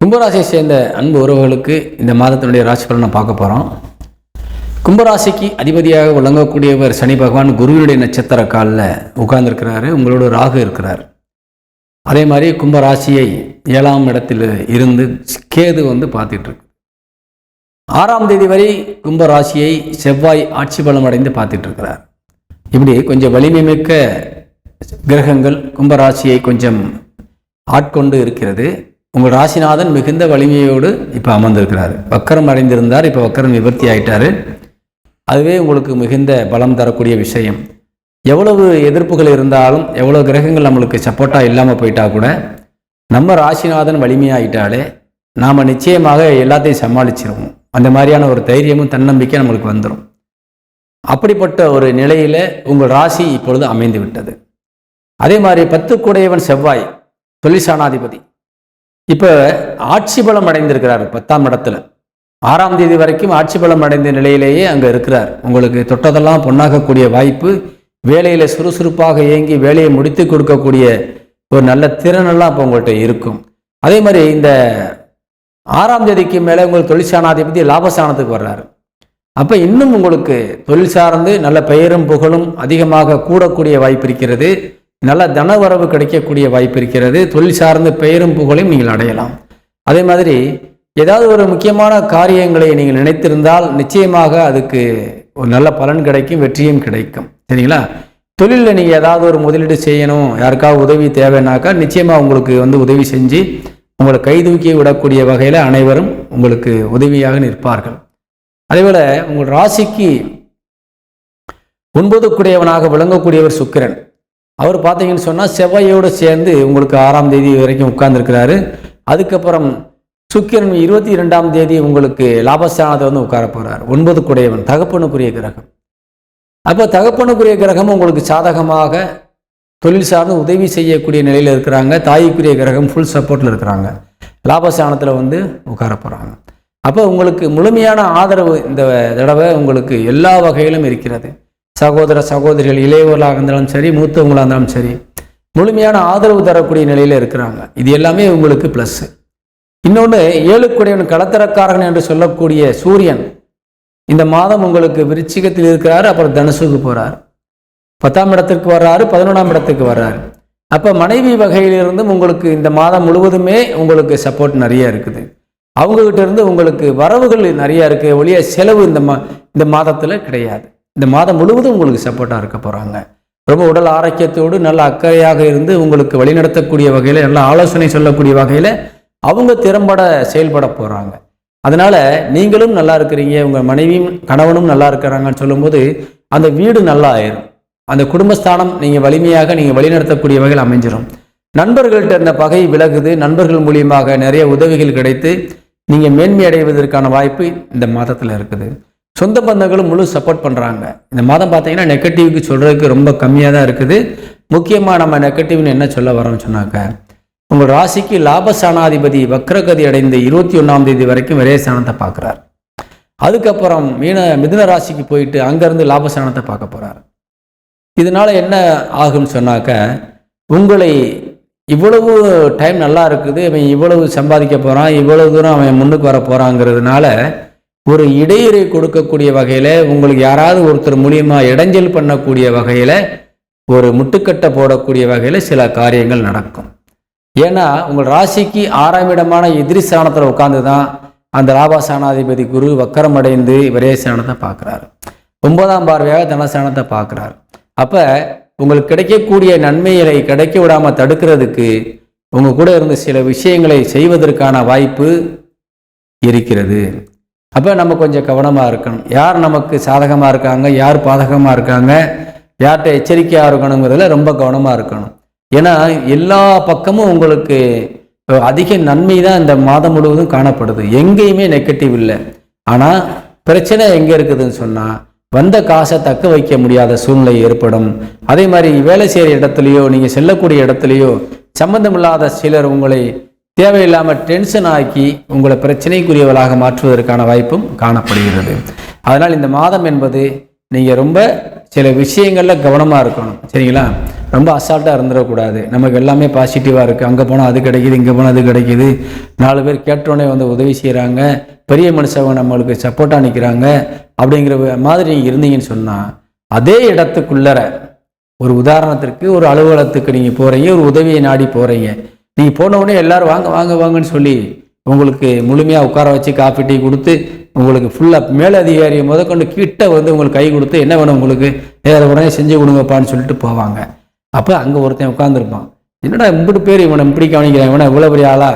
கும்பராசியை சேர்ந்த அன்பு உறவுகளுக்கு இந்த மாதத்தினுடைய ராசி பலனை பார்க்க போகிறோம் கும்பராசிக்கு அதிபதியாக விளங்கக்கூடியவர் சனி பகவான் குருவினுடைய நட்சத்திர காலில் உட்கார்ந்துருக்கிறாரு. உங்களோட ராகு இருக்கிறார். அதே மாதிரி கும்பராசியை ஏழாம் இடத்தில் இருந்து கேது வந்து பார்த்துட்டுருக்கு ஆறாம் தேதி வரை கும்பராசியை செவ்வாய் ஆட்சி பலம் அடைந்து பார்த்துட்ருக்கிறார். இப்படி கொஞ்சம் வலிமை மிக்க கிரகங்கள் கும்பராசியை கொஞ்சம் ஆட்கொண்டு இருக்கிறது. உங்கள் ராசிநாதன் மிகுந்த வலிமையோடு இப்போ அமர்ந்திருக்கிறார். வக்கரம் அடைந்திருந்தார் இப்போ வக்கரம் நிவர்த்தி ஆயிட்டார். அதுவே உங்களுக்கு மிகுந்த பலம் தரக்கூடிய விஷயம். எவ்வளவு எதிர்ப்புகள் இருந்தாலும் எவ்வளோ கிரகங்கள் நம்மளுக்கு சப்போர்ட்டாக இல்லாமல் போயிட்டா கூட நம்ம ராசிநாதன் வலிமையாயிட்டாலே நாம் நிச்சயமாக எல்லாத்தையும் சமாளிச்சிருவோம். அந்த மாதிரியான ஒரு தைரியமும் தன்னம்பிக்கை நம்மளுக்கு வந்துடும் அப்படிப்பட்ட ஒரு நிலையில் உங்கள் ராசி இப்பொழுது அமைந்து விட்டது அதே மாதிரி பத்து கூடையவன் செவ்வாய் தொழிற்சானாதிபதி இப்போ ஆட்சி பலம் அடைந்திருக்கிறார் பத்தாம் இடத்துல. ஆறாம் தேதி வரைக்கும் ஆட்சி பலம் அடைந்த நிலையிலேயே அங்கே இருக்கிறார். உங்களுக்கு தொட்டதெல்லாம் பொன்னாகக்கூடிய வாய்ப்பு. வேலையில் சுறுசுறுப்பாக இயங்கி வேலையை முடித்து கொடுக்கக்கூடிய ஒரு நல்ல திறனெல்லாம் இப்போ உங்கள்கிட்ட இருக்கும். அதே மாதிரி இந்த ஆறாம் தேதிக்கு மேலே உங்கள் தொழிற்சானாதிபதி லாபஸ்தானத்துக்கு வர்றாரு. அப்போ இன்னும் உங்களுக்கு தொழில் சார்ந்து நல்ல பெயரும் புகழும் அதிகமாக கூடக்கூடிய வாய்ப்பு இருக்கிறது. நல்ல தனவரவு கிடைக்கக்கூடிய வாய்ப்பு இருக்கிறது. தொழில் சார்ந்த பெயரும் புகழையும் நீங்கள் அடையலாம். அதே மாதிரி ஏதாவது ஒரு முக்கியமான காரியங்களை நீங்கள் நினைத்திருந்தால் நிச்சயமாக அதுக்கு ஒரு நல்ல பலன் கிடைக்கும் வெற்றியும் கிடைக்கும். சரிங்களா? தொழிலில் நீங்கள் ஏதாவது ஒரு முதலீடு செய்யணும் யாருக்காவது உதவி தேவைன்னாக்கா நிச்சயமாக உங்களுக்கு வந்து உதவி செஞ்சு உங்களை கைதூக்கி விடக்கூடிய வகையில் அனைவரும் உங்களுக்கு உதவியாக நிற்பார்கள். அதேபோல் உங்கள் ராசிக்கு ஒன்பதுக்குடையவனாக விளங்கக்கூடியவர் சுக்கிரன். அவர் பார்த்தீங்கன்னு சொன்னால் செவ்வாயோடு சேர்ந்து உங்களுக்கு ஆறாம் தேதி வரைக்கும் உட்கார்ந்துருக்கிறாரு. அதுக்கப்புறம் சுக்கிரன் இருபத்தி இரண்டாம் தேதி உங்களுக்கு லாபஸ்தானத்தை வந்து உட்கார போகிறார் ஒன்பது குடையவன் தகப்பனுக்குரிய கிரகம். அப்போ தகப்பனுக்குரிய கிரகம் உங்களுக்கு சாதகமாக தொழில் சார்ந்து உதவி செய்யக்கூடிய நிலையில் இருக்கிறாங்க. தாய்க்குரிய கிரகம் ஃபுல் சப்போர்ட்டில் இருக்கிறாங்க. லாபஸ்தானத்தில் வந்து உட்கார போகிறாங்க அப்போ உங்களுக்கு முழுமையான ஆதரவு இந்த தடவை உங்களுக்கு எல்லா வகையிலும் இருக்கிறது. சகோதர சகோதரிகள் இளையவர்களாக இருந்தாலும் சரி மூத்தவங்களாக இருந்தாலும் சரி முழுமையான ஆதரவு தரக்கூடிய நிலையில் இருக்கிறாங்க. இது எல்லாமே உங்களுக்கு ப்ளஸ்ஸு இன்னொன்று ஏழுக்குடையவன் கலத்தரக்காரன் என்று சொல்லக்கூடிய சூரியன் இந்த மாதம் உங்களுக்கு விருச்சிகத்தில் இருக்கிறார் அப்புறம் தனுசுக்கு போகிறார் பத்தாம் இடத்திற்கு வர்றாரு பதினொன்றாம் இடத்துக்கு வர்றாரு. அப்போ மனைவி வகையிலிருந்தும் உங்களுக்கு இந்த மாதம் முழுவதுமே உங்களுக்கு சப்போர்ட் நிறைய இருக்குது. அவங்ககிட்ட இருந்து உங்களுக்கு வரவுகள் நிறையா இருக்குது ஒழிய செலவு இந்த மா இந்த மாதத்தில் கிடையாது. இந்த மாதம் முழுவதும் உங்களுக்கு சப்போர்ட்டாக இருக்க போகிறாங்க ரொம்ப உடல் ஆரோக்கியத்தோடு நல்ல அக்கறையாக இருந்து உங்களுக்கு வழிநடத்தக்கூடிய வகையில் நல்ல ஆலோசனை சொல்லக்கூடிய வகையில் அவங்க திறம்பட செயல்பட போகிறாங்க அதனால் நீங்களும் நல்லா இருக்கிறீங்க உங்கள் மனைவியும் கணவனும் நல்லா இருக்கிறாங்கன்னு சொல்லும்போது அந்த வீடு நல்லா ஆயிரும். அந்த குடும்பஸ்தானம் நீங்கள் வலிமையாக நீங்கள் வழிநடத்தக்கூடிய வகையில் அமைஞ்சிடும் நண்பர்கள்ட்ட இருந்த பகை விலகுது நண்பர்கள் மூலியமாக நிறைய உதவிகள் கிடைத்து நீங்கள் மேன்மை அடைவதற்கான வாய்ப்பு இந்த மாதத்தில் இருக்குது. சொந்த பந்தங்களும் முழு சப்போர்ட் பண்ணுறாங்க இந்த மாதம் பார்த்தீங்கன்னா நெகட்டிவ்க்கு சொல்கிறதுக்கு ரொம்ப கம்மியாக தான் இருக்குது. முக்கியமாக நம்ம நெகட்டிவ்னு என்ன சொல்ல வரோம்னு சொன்னாக்க உங்கள் ராசிக்கு லாபஸ்தானாதிபதி வக்ரகதி அடைந்த இருபத்தி ஒன்றாம் தேதி வரைக்கும் விரயசானத்தை பார்க்குறார். அதுக்கப்புறம் மீன மிதுன ராசிக்கு போயிட்டு அங்கேருந்து லாபஸ்தானத்தை பார்க்க போகிறார் இதனால் என்ன ஆகும்னு சொன்னாக்க உங்களை இவ்வளவு டைம் நல்லா இருக்குது அவன் இவ்வளவு சம்பாதிக்க போகிறான் இவ்வளவு தூரம் அவன் முன்னுக்கு வர போகிறாங்கிறதுனால ஒரு இடையூறை கொடுக்கக்கூடிய வகையில் உங்களுக்கு யாராவது ஒருத்தர் மூலியமாக இடைஞ்சல் பண்ணக்கூடிய வகையில் ஒரு முட்டுக்கட்டை போடக்கூடிய வகையில் சில காரியங்கள் நடக்கும். ஏன்னா உங்கள் ராசிக்கு ஆறாம் இடமான எதிரி ஸ்தானத்தில் உட்காந்து தான் அந்த லாபாசானாதிபதி குரு வக்கரமடைந்து விரயஸ்தானத்தை பார்க்குறாரு. ஒன்பதாம் பார்வையாக தனஸ்தானத்தை பார்க்குறாரு. அப்போ உங்களுக்கு கிடைக்கக்கூடிய நன்மைகளை கிடைக்க விடாமல் தடுக்கிறதுக்கு உங்கள் கூட இருந்து சில விஷயங்களை செய்வதற்கான வாய்ப்பு இருக்கிறது. அப்போ நம்ம கொஞ்சம் கவனமாக இருக்கணும். யார் நமக்கு சாதகமாக இருக்காங்க? யார் பாதகமாக இருக்காங்க? யார்கிட்ட எச்சரிக்கையாக இருக்கணுங்கிறதுல ரொம்ப கவனமாக இருக்கணும். ஏன்னா எல்லா பக்கமும் உங்களுக்கு அதிக நன்மை தான் இந்த மாதம் முழுவதும் காணப்படுது. எங்கேயுமே நெகட்டிவ் இல்லை. ஆனால் பிரச்சனை எங்கே இருக்குதுன்னு சொன்னால் வந்த காசை தக்க வைக்க முடியாத சூழ்நிலை ஏற்படும். அதே மாதிரி வேலை செய்கிற இடத்துலையோ நீங்கள் செல்லக்கூடிய இடத்துலையோ சம்பந்தமில்லாத சிலர் உங்களை தேவையில்லாமல் டென்ஷன் ஆக்கி உங்களை பிரச்சனைக்குரியவராக மாற்றுவதற்கான வாய்ப்பும் காணப்படுகிறது. அதனால் இந்த மாதம் என்பது நீங்கள் ரொம்ப சில விஷயங்களில் கவனமாக இருக்கணும். சரிங்களா? ரொம்ப அசால்ட்டாக இருந்துடக்கூடாது. நமக்கு எல்லாமே பாசிட்டிவாக இருக்குது அங்கே போனால் அது கிடைக்கிது இங்கே போனால் அது கிடைக்கிது. நாலு பேர் கேட்டோன்னே வந்து உதவி செய்கிறாங்க பெரிய மனுஷங்க நம்மளுக்கு சப்போர்ட்டாக நிற்கிறாங்க அப்படிங்கிற மாதிரி நீங்கள் இருந்தீங்கன்னு சொன்னால் அதே இடத்துக்குள்ளற ஒரு உதாரணத்திற்கு ஒரு அலுவலகத்துக்கு நீங்கள் போகிறீங்க ஒரு உதவியை நாடி போகிறீங்க நீங்கள் போன உடனே எல்லாரும் வாங்க வாங்க வாங்கன்னு சொல்லி உங்களுக்கு முழுமையாக உட்கார வச்சு காஃபி டீ கொடுத்து உங்களுக்கு ஃபுல்லாக மேலதிகாரியை முதற்கொண்டு கிட்ட வந்து உங்களுக்கு கை கொடுத்து என்ன வேணும் உங்களுக்கு? வேறு உடனே செஞ்சு கொடுங்கப்பான்னு சொல்லிட்டு போவாங்க. அப்போ அங்கே ஒருத்தன் உட்காந்துருப்பான் என்னடா இப்படி பேர் இவனை இப்படி கவனிக்கிறான்? இவனை இவ்வளோ பெரிய ஆளா?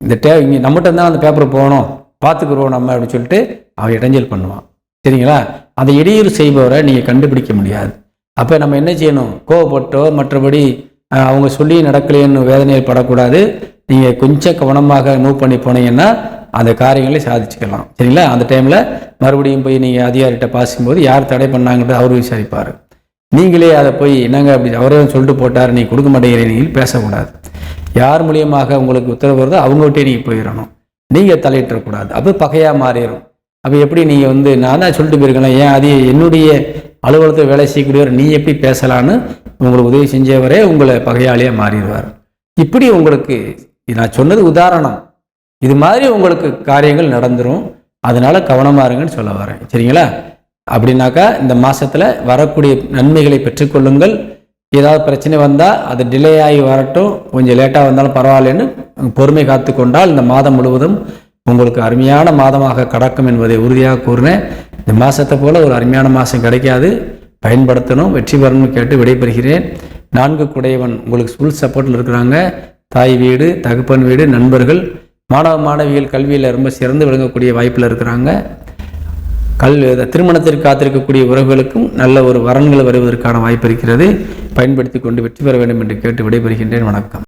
இந்த டே இங்கே நம்மகிட்ட தான் அந்த பேப்பர் போகணும் பார்த்துக்குருவோம் நம்ம அப்படின்னு சொல்லிட்டு அவன் இடைஞ்சல் பண்ணுவான். சரிங்களா? அந்த இடையூறு செய்பவரை நீங்கள் கண்டுபிடிக்க முடியாது. அப்போ நம்ம என்ன செய்யணும்? கோவப்பட்டோ மற்றபடி அவங்க சொல்லி நடக்கலையேன்னு வேதனையில் படக்கூடாது. நீங்கள் கொஞ்சம் கவனமாக மூவ் பண்ணி போனீங்கன்னா அந்த காரியங்களை சாதிச்சுக்கலாம். சரிங்களா? அந்த டைமில் மறுபடியும் போய் நீங்கள் அதிகாரிகிட்ட பாசிக்கும்போது யார் தடை பண்ணாங்கன்றது அவர் விசாரிப்பார். நீங்களே அதை போய் என்னங்க அப்படி அவரே சொல்லிட்டு போட்டார் நீ கொடுக்க மாட்டேங்கிறீங்க பேசக்கூடாது. யார் மூலியமாக உங்களுக்கு உத்தரவு வருதோ அவங்ககிட்டே நீங்கள் போயிடணும். நீங்கள் தலையிட்டக்கூடாது அப்போ பகையாக மாறிடும். அப்போ எப்படி நீங்கள் வந்து நான் தான் சொல்லிட்டு போயிருக்கேன் ஏன் அது என்னுடைய அலுவலகத்தில் வேலை செய்யக்கூடியவர் நீ எப்படி பேசலான்னு உங்களுக்கு உதவி செஞ்சவரே உங்களை பகையாளியாக மாறிடுவார். இப்படி உங்களுக்கு நான் சொன்னது உதாரணம். இது மாதிரி உங்களுக்கு காரியங்கள் நடந்துரும். அதனால கவனமாக இருங்கன்னு சொல்ல வரேன். சரிங்களா? அப்படின்னாக்கா இந்த மாதத்தில் வரக்கூடிய நன்மைகளை பெற்றுக்கொள்ளுங்கள் ஏதாவது பிரச்சனை வந்தால் அது டிலே ஆகி வரட்டும். கொஞ்சம் லேட்டாக வந்தாலும் பரவாயில்லன்னு பொறுமை காத்து கொண்டால் இந்த மாதம் முழுவதும் உங்களுக்கு அருமையான மாதமாக கடக்கும் என்பதை உறுதியாக கூறினேன். இந்த மாதத்தை போல் ஒரு அருமையான மாதம் கிடைக்காது. பயன்படுத்தணும் வெற்றி பெறணும்னு கேட்டு விடைபெறுகிறேன். நான்கு குடையவன் உங்களுக்கு ஃபுல் சப்போர்ட்டில் இருக்கிறாங்க. தாய் வீடு தகப்பன் வீடு நண்பர்கள். மாணவ மாணவிகள் கல்வியில் ரொம்ப சிறந்து விளங்கக்கூடிய வாய்ப்பில் இருக்கிறாங்க. கல் திருமணத்திற்கு காத்திருக்கக்கூடிய உறவுகளுக்கும் நல்ல ஒரு வரன்கள் வருவதற்கான வாய்ப்பு இருக்கிறது. பயன்படுத்தி கொண்டு வெற்றி பெற வேண்டும் என்று கேட்டு விடைபெறுகின்றேன். வணக்கம்.